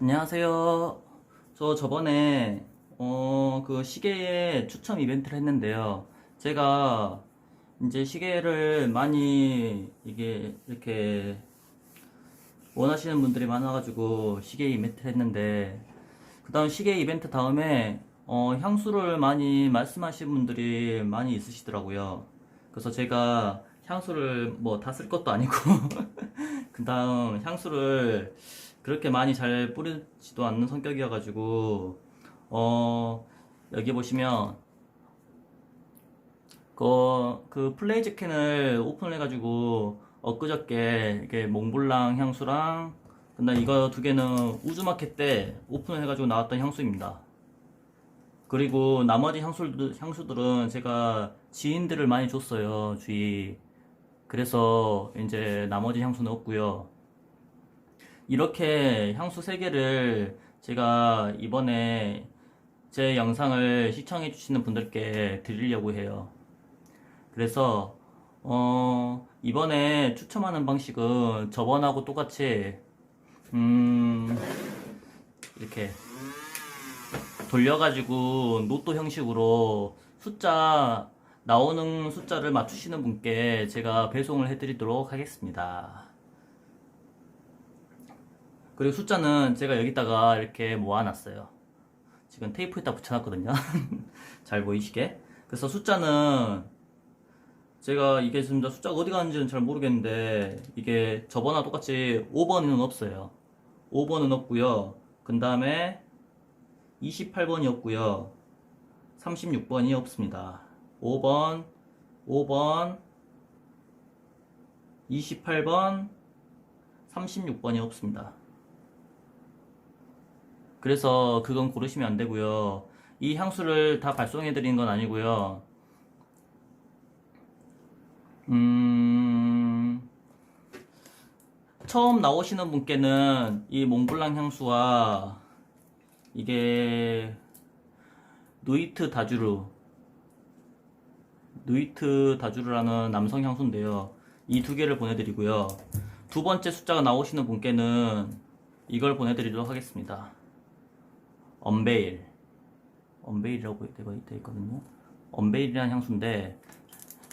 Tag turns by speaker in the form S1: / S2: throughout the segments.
S1: 안녕하세요. 저 저번에 어, 그 시계에 추첨 이벤트를 했는데요. 제가 이제 시계를 많이 이게 이렇게 원하시는 분들이 많아가지고 시계 이벤트를 했는데 그 다음 시계 이벤트 다음에 어, 향수를 많이 말씀하신 분들이 많이 있으시더라고요. 그래서 제가 향수를 뭐 다 쓸 것도 아니고 그 다음 향수를 그렇게 많이 잘 뿌리지도 않는 성격이어가지고 어 여기 보시면 그, 그 플레이즈 캔을 오픈해가지고 엊그저께 이게 몽블랑 향수랑 근데 이거 두 개는 우즈마켓 때 오픈해가지고 나왔던 향수입니다. 그리고 나머지 향수들, 향수들은 제가 지인들을 많이 줬어요, 주위. 그래서 이제 나머지 향수는 없고요. 이렇게 향수 3개를 제가 이번에 제 영상을 시청해 주시는 분들께 드리려고 해요. 그래서 어, 이번에 추첨하는 방식은 저번하고 똑같이 음, 이렇게 돌려가지고 노트 형식으로 숫자 나오는 숫자를 맞추시는 분께 제가 배송을 해드리도록 하겠습니다. 그리고 숫자는 제가 여기다가 이렇게 모아놨어요. 지금 테이프에다 붙여놨거든요. 잘 보이시게. 그래서 숫자는 제가 이게 진짜 숫자가 어디 가는지는 잘 모르겠는데 이게 저번과 똑같이 5번은 없어요. 5번은 없고요. 그 다음에 28번이 없고요. 36번이 없습니다. 5번, 5번, 28번, 36번이 없습니다. 그래서 그건 고르시면 안 되고요. 이 향수를 다 발송해 드리는 건 아니고요. 음, 처음 나오시는 분께는 이 몽블랑 향수와 이게 누이트 다주르 누이트 다주르라는 남성 향수인데요. 이 두 개를 보내드리고요. 두 번째 숫자가 나오시는 분께는 이걸 보내드리도록 하겠습니다. 언베일 언베일이라고 되어 있거든요. 언베일이라는 향수인데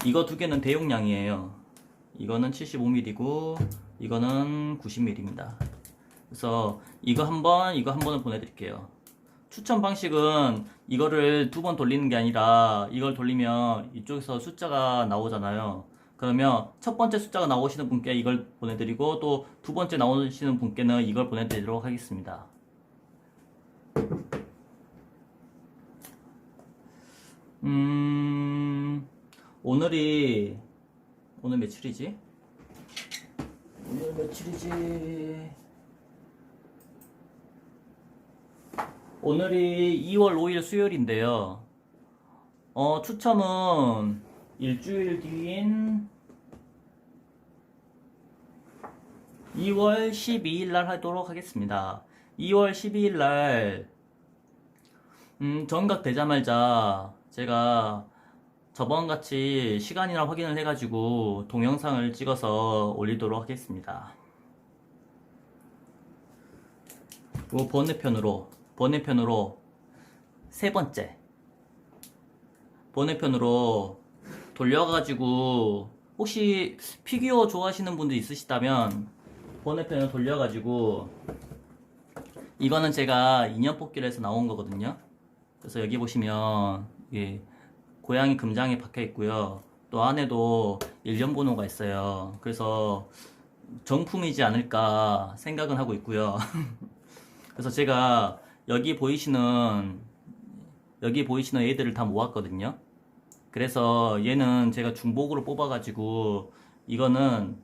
S1: 이거 두 개는 대용량이에요. 이거는 75ml고 이거는 90ml입니다. 그래서 이거 한 번, 이거 한 번을 보내드릴게요. 추천 방식은 이거를 두 번 돌리는 게 아니라 이걸 돌리면 이쪽에서 숫자가 나오잖아요. 그러면 첫 번째 숫자가 나오시는 분께 이걸 보내드리고 또 두 번째 나오시는 분께는 이걸 보내드리도록 하겠습니다. 음, 오늘이, 오늘 며칠이지? 오늘 며칠이지? 오늘이 2월 5일 수요일인데요. 어, 추첨은 일주일 뒤인 2월 12일 날 하도록 하겠습니다. 2월 12일 날, 음, 정각 되자마자 제가 저번 같이 시간이나 확인을 해가지고 동영상을 찍어서 올리도록 하겠습니다. 그 번외편으로, 번외편으로 세 번째. 번외편으로 돌려가지고 혹시 피규어 좋아하시는 분들 있으시다면 번외편을 돌려가지고 이거는 제가 인형 뽑기를 해서 나온 거거든요. 그래서 여기 보시면 예, 고양이 금장이 박혀 있고요. 또 안에도 일련 번호가 있어요. 그래서 정품이지 않을까 생각은 하고 있고요. 그래서 제가 여기 보이시는 여기 보이시는 애들을 다 모았거든요. 그래서 얘는 제가 중복으로 뽑아가지고 이거는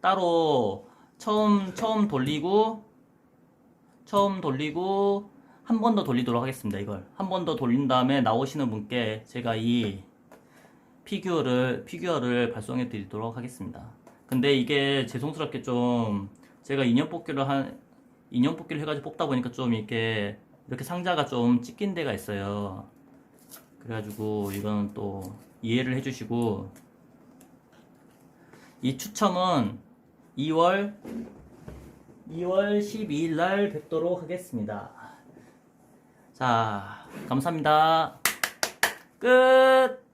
S1: 따로 처음 처음 돌리고 처음 돌리고 한 번 더 돌리도록 하겠습니다. 이걸 한 번 더 돌린 다음에 나오시는 분께 제가 이 피규어를 피규어를 발송해 드리도록 하겠습니다. 근데 이게 죄송스럽게 좀 제가 인형 뽑기를 한 인형 뽑기를 해가지고 뽑다 보니까 좀 이렇게 이렇게 상자가 좀 찢긴 데가 있어요. 그래가지고 이거는 또 이해를 해주시고 이 추첨은 2월 2월 12일 날 뵙도록 하겠습니다. 자, 감사합니다. 끝!